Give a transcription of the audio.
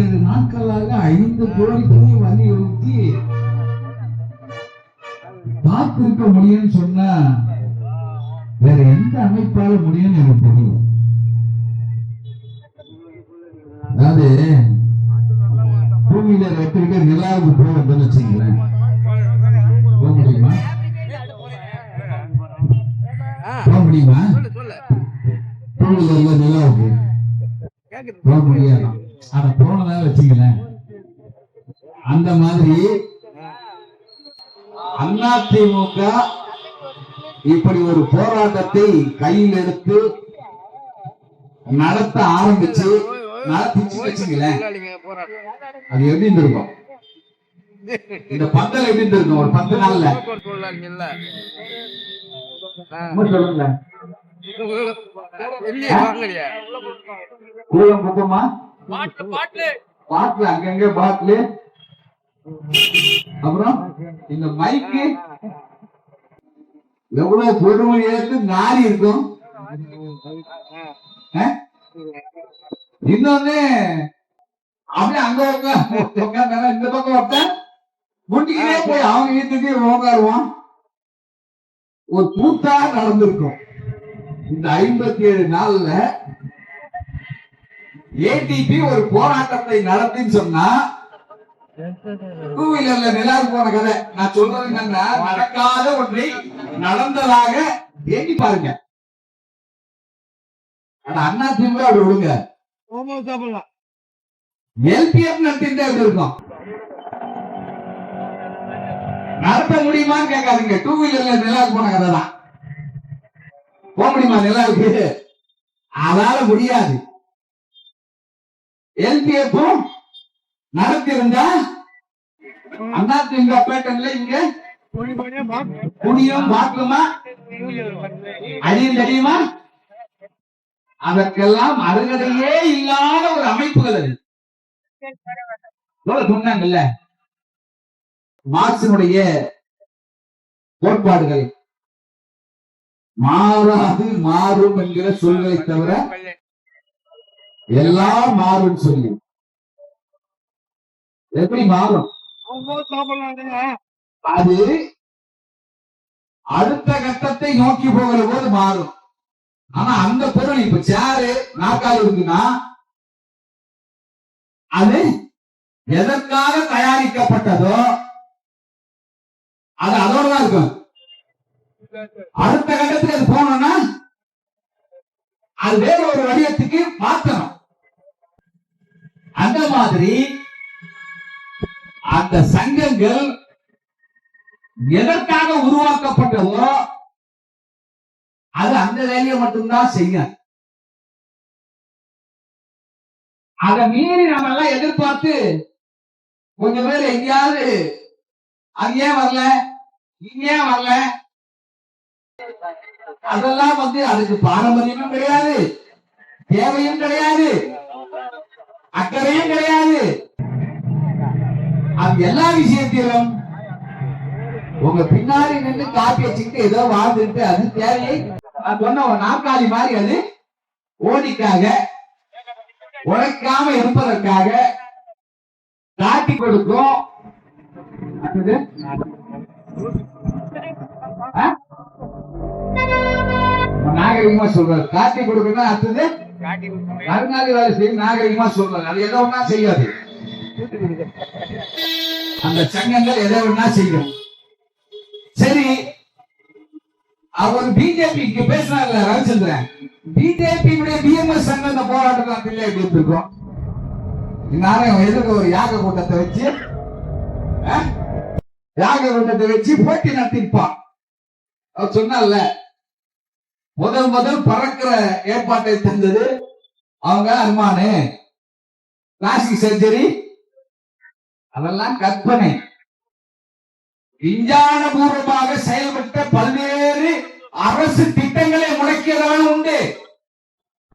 ஏழு நாட்களாக ஐந்து கோரிக்கையை வலியுறுத்தி காத்திருக்க முடியும்னு சொன்னா வேற எந்த அமைப்பால முடியும்னு எனக்கு தெரியல. அதாவது பூமியில ரெட்டிருக்க நிலாவுக்கு போக வந்தோம்னு வச்சுங்களேன் போக முடியுமா? போக முடியுமா? பூமியில நிலாவுக்கு. போக முடியாது? அத போனதா வச்சுங்களேன் அந்த மாதிரி அதிமுக இப்படி ஒரு போராட்டத்தை கையில் எடுத்து நடத்த ஆரம்பிச்சு நடத்திச்சு வச்சுங்களேன் அது எப்படி இருந்திருக்கும்? இந்த பந்தல் எப்படி இருந்திருக்கும்? ஒரு பத்து நாள்ல. சும்மா சொல்லுங்களேன். கூலம் குப்பமா பாட்டில் அங்கங்க பாட்டிலு. அப்புறம் இந்த மைக்கு எவ்வளவு பொறுமை நாரி இருக்கும். இன்னொன்னு அப்படியே அங்க உட்கா- இந்த பக்கம் ஒருத்தன் முட்டிக்கிட்டே போய் அவங்க வீட்டுக்கு உட்காருவான். ஒரு கூட்டா நடந்திருக்கும். இந்த ஐம்பத்தி ஏழு நாள்ல ஏடிபி ஒரு போராட்டத்தை நடத்தின்னு சொன்னா டூ வீலர்ல நிலாவு போன கதை. நான் சொல்றது என்னன்னா நடக்காத ஒன்றை நடந்ததாக எண்ணி பாருங்க. அண்ணா திமுக அப்படி விடுங்க எல்பிஎஃப் நடத்திட்டு எப்படி இருக்கும் நடத்த முடியுமான்னு கேட்காதுங்க. டூ வீலர்ல நிலாவுக்கு போன கதை தான் போக முடியுமா நிலாவுக்கு? அதால முடியாது. எல்பிஎஃப் நடத்திருந்தா அண்ணா திமுக பேட்டன்ல இங்க புனியும் பாக்குமா அழியும் தெரியுமா? அதற்கெல்லாம் அருகதையே இல்லாத ஒரு அமைப்புகள் அது. எவ்வளவு சொன்னாங்கல்ல மார்க்சினுடைய கோட்பாடுகள் மாறாது மாறும் என்கிற சொல்களை தவிர எல்லாம் மாறும் சொல்லி. எப்படி மாறும்? அது அடுத்த கட்டத்தை நோக்கி போகிற போது மாறும். ஆனா அந்த பொருள் இப்ப சேரு நாற்காலி இருக்குன்னா அது எதற்காக தயாரிக்கப்பட்டதோ அது அதோட தான் இருக்கும். அடுத்த கட்டத்துக்கு அது போனோம்னா அது வேற ஒரு வடிவத்துக்கு மாத்தணும் அந்த மாதிரி அந்த சங்கங்கள் எதற்காக உருவாக்கப்பட்டதோ அது அந்த வேலையை மட்டும்தான் செய்யும் அதை மீறி நம்ம எல்லாம் எதிர்பார்த்து கொஞ்சம் பேர் எங்கேயாவது அது ஏன் வரல இங்கே வரல. அதெல்லாம் வந்து அதுக்கு பாரம்பரியமும் கிடையாது தேவையும் கிடையாது. அக்கறையும் எல்லா விஷயத்திலும் உங்க பின்னாடி நின்று காப்பி வச்சுக்கிட்டு ஏதோ வாழ்ந்துட்டு அது தேவையை சொன்ன நாற்காலி மாதிரி அது ஓடிக்காக உழைக்காம இருப்பதற்காக காட்டி கொடுக்கும்? நாகரிகமா சொல்றாரு. காட்டி கொடுக்கணும் அடுத்தது கருணாதி வேலை செய்யும் நாகரிகமா சொல்றாரு. அது எதை ஒண்ணா செய்யாது. அந்த சங்கங்கள் எதை ஒண்ணா செய்யும். சரி அவர் பிஜேபி இங்க பேசினார்ல ரவிச்சந்திரன் பிஜேபி பிஎம்எஸ் சங்கம் இந்த போராட்டம் பிள்ளை எப்படி இருக்கும் எதிர்க்க ஒரு யாக கூட்டத்தை வச்சு யாக கூட்டத்தை வச்சு போட்டி நடத்திருப்பான் அவர் சொன்னார்ல முதல் முதல் பறக்கிற ஏற்பாட்டை தந்தது அவங்க அனுமானு பிளாஸ்டிக் சர்ஜரி அதெல்லாம் கற்பனை. விஞ்ஞான பூர்வமாக செயல்பட்ட பல்வேறு அரசு திட்டங்களை முடக்கியதவன் உண்டு.